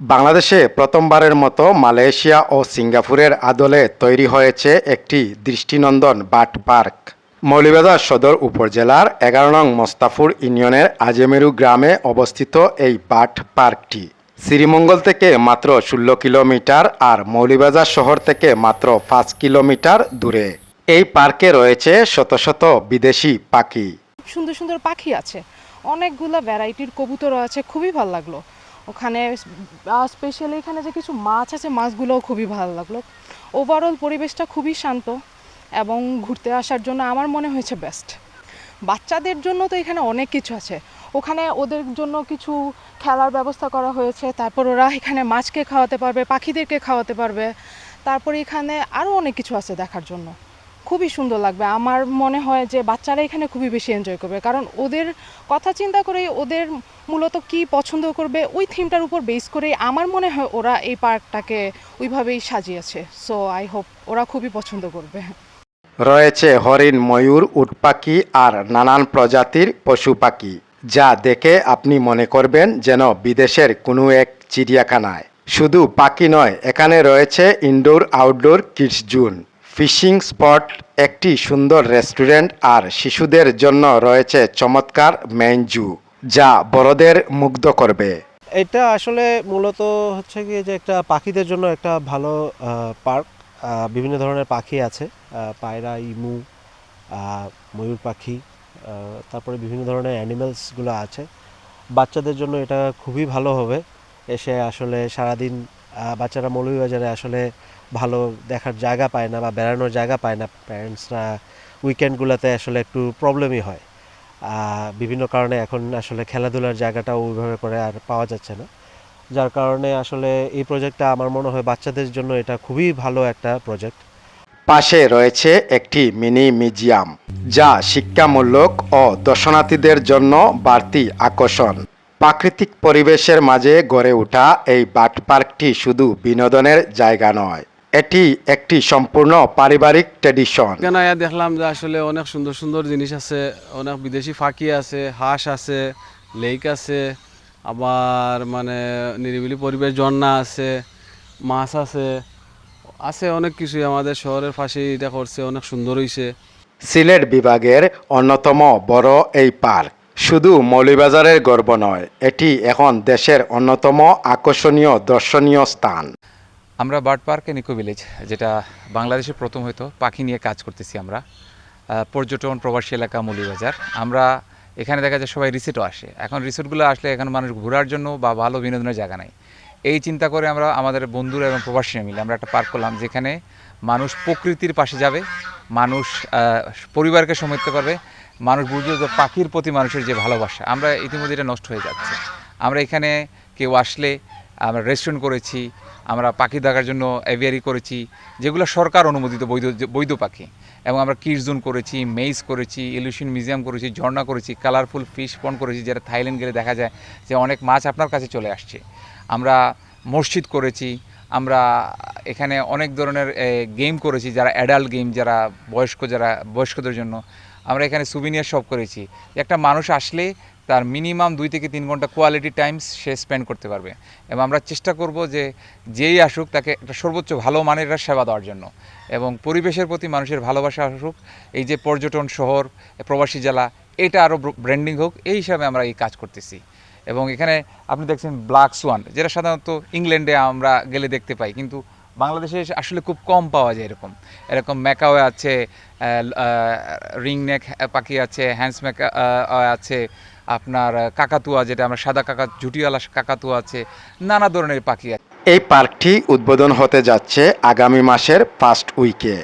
বাংলাদেশে প্রথমবারের মতো মালয়েশিয়া ও সিঙ্গাপুরের আদলে তৈরি হয়েছে একটি দৃষ্টিনন্দন বাট পার্ক। মৌলিবাজার সদর উপজেলার এগারো নং মোস্তাফুর ইউনিয়নের আজেমেরু গ্রামে অবস্থিত এই বাট পার্কটি। শ্রীমঙ্গল থেকে মাত্র ষোলো কিলোমিটার আর মৌলিবাজার শহর থেকে মাত্র পাঁচ কিলোমিটার দূরে। এই পার্কে রয়েছে শত শত বিদেশি পাখি। সুন্দর সুন্দর পাখি আছে। অনেকগুলো ভ্যারাইটির কবুতরও আছে, খুবই ভালো লাগল। ওখানে স্পেশালি এখানে যে কিছু মাছ আছে, মাছগুলোও খুবই ভালো লাগল। ওভারঅল পরিবেশটা খুবই শান্ত এবং ঘুরতে আসার জন্য আমার মনে হয়েছে বেস্ট বাচ্চাদের জন্য তো এখানে অনেক কিছু আছে। ওখানে ওদের জন্য কিছু খেলার ব্যবস্থা করা হয়েছে, তারপর ওরা এখানে মাছকে খাওয়াতে পারবে, পাখিদেরকে খাওয়াতে পারবে, তারপর এখানে আরও অনেক কিছু আছে দেখার জন্য। খুবই সুন্দর লাগবে। আমার মনে হয় যে বাচ্চারা এখানে খুবই বেশি এনজয় করবে। কারণ ওদের কথা চিন্তা করে ওদের মূলত কি পছন্দ করবে, ওই থিমটার উপর বেস করে আমার মনে হয় ওরা এই পার্কটাকে ওইভাবেই সাজিয়েছে। সো আই হোপ ওরা খুবই পছন্দ করবে। রয়েছে হরিণ, ময়ূর, উট পাখি আর নানান প্রজাতির পশু পাখি। যা দেখে আপনি মনে করবেন যেন বিদেশের কোনো এক চিড়িয়াখানায়। শুধু পাখি নয়, এখানে রয়েছে indoor outdoor kids zone fishing spot একটি সুন্দর রেস্টুরেন্ট আর শিশুদের জন্য রয়েছে চমৎকার মেইন জু যা বড়দের মুগ্ধ করবে। এটা আসলে মূলত হচ্ছে কি যে একটা পাখিদের জন্য একটা ভালো পার্ক। বিভিন্ন ধরনের পাখি আছে পায়রা, ইমু ময়ূর পাখি তারপরে বিভিন্ন ধরনের অ্যানিমেলসগুলো আছে। বাচ্চাদের জন্য এটা খুবই ভালো হবে, এসে আসলে সারাদিন বাচ্চারা মৌলভীবাজারে আসলে ভালো দেখার জায়গা পায় না বা বেড়ানোর জায়গা পায় না। প্যারেন্টসরা উইকেন্ডগুলোতে আসলে একটু প্রবলেমই হয়। বিভিন্ন কারণে এখন আসলে খেলাধুলার জায়গাটাও ওইভাবে করে আর পাওয়া যাচ্ছে না। যার কারণে আসলে এই প্রজেক্টটা আমার মনে হয় বাচ্চাদের জন্য এটা খুবই ভালো একটা প্রজেক্ট পাশে রয়েছে একটি মিনি মিউজিয়াম যা শিক্ষামূলক ও দর্শনার্থীদের জন্য বাড়তি আকর্ষণ। প্রাকৃতিক পরিবেশের মাঝে গড়ে ওঠা এই বাট পার্কটি শুধু বিনোদনের জায়গা নয় এটি একটি সম্পূর্ণ পারিবারিক ট্রেডিশন এখানে আয়া দেখলাম যে আসলে অনেক সুন্দর সুন্দর জিনিস আছে অনেক বিদেশি ফাঁকি আছে হাঁস আছে লেক আছে আবার মানে নিরিবিলি পরিবেশ ঝর্ণা আছে মাছ আছে আছে অনেক কিছুই আমাদের শহরের পাশে এটা করছে অনেক সুন্দর হইছে। সিলেট বিভাগের অন্যতম বড় এই পার্ক। শুধু মৌলিবাজারের গর্ব নয়, এটি এখন দেশের অন্যতম আকর্ষণীয় দর্শনীয় স্থান। আমরা বার্ড পার্কে নিকো ভিলেজ, যেটা বাংলাদেশে প্রথম হয়তো পাখি নিয়ে কাজ করতেছি আমরা। পর্যটন, প্রবাসী এলাকা মৌলিবাজার আমরা এখানে দেখা যায় সবাই রিসোর্টও আসে। এখন রিসোর্টগুলো আসলে এখন মানুষ ঘোরার জন্য বা ভালো বিনোদনের জায়গা নাই। এই চিন্তা করে আমরা আমাদের বন্ধুরা এবং প্রবাসীরা মিলে আমরা একটা পার্ক করলাম, যেখানে মানুষ প্রকৃতির পাশে যাবে, মানুষ পরিবারকে সময় দিতে পারবে মানুষ বুঝবে যে পাখির প্রতি মানুষের যে ভালোবাসা, আমরা ইতিমধ্যে এটা নষ্ট হয়ে যাচ্ছে। আমরা এখানে কেউ আসলে আমরা রেস্টুরেন্ট করেছি, আমরা পাখি দেখার জন্য অ্যাভিয়ারি করেছি, যেগুলো সরকার অনুমোদিত বৈধ বৈধ পাখি। এবং আমরা কিডস করেছি মেইস করেছি ইলিউশন মিউজিয়াম করেছি, ঝর্ণা করেছি কালারফুল ফিশ পন্ড করেছি, যেটা থাইল্যান্ড গেলে দেখা যায় যে অনেক মাছ আপনার কাছে চলে আসছে। আমরা মসজিদ করেছি, আমরা এখানে অনেক ধরনের গেম করেছি, যারা অ্যাডাল্ট গেম যারা বয়স্ক, যারা বয়স্কদের জন্য। আমরা এখানে সুবিনিয়ার শপ করেছি। একটা মানুষ আসলে তার মিনিমাম দুই থেকে তিন ঘণ্টা কোয়ালিটি টাইমস সে স্পেন্ড করতে পারবে। এবং আমরা চেষ্টা করব যে যেই আসুক তাকে একটা সর্বোচ্চ ভালো মানের একটা সেবা দেওয়ার জন্য। এবং পরিবেশের প্রতি মানুষের ভালোবাসা আসুক, এই যে পর্যটন শহর, প্রবাসী জেলা, এটা আরও ব্র্যান্ডিং হোক, এই হিসাবে আমরা এই কাজ করতেছি। এবং এখানে আপনি দেখছেন ব্ল্যাক সোয়ান যেটা সাধারণত ইংল্যান্ডে আমরা গেলে দেখতে পাই। কিন্তু বাংলাদেশে আসলে খুব কম পাওয়া যায় এরকম। এরকম ম্যাকাওয়ে আছে রিং নেক পাখি আছে, হ্যান্ডস ম্যাকা আছে, আপনার কাকাতুয়া যেটা আমরা সাদা কাকা, ঝুটিওয়ালা কাকাতুয়া আছে, নানা ধরনের পাখি আছে। এই পার্কটি উদ্বোধন হতে যাচ্ছে আগামী মাসের ফার্স্ট উইকে।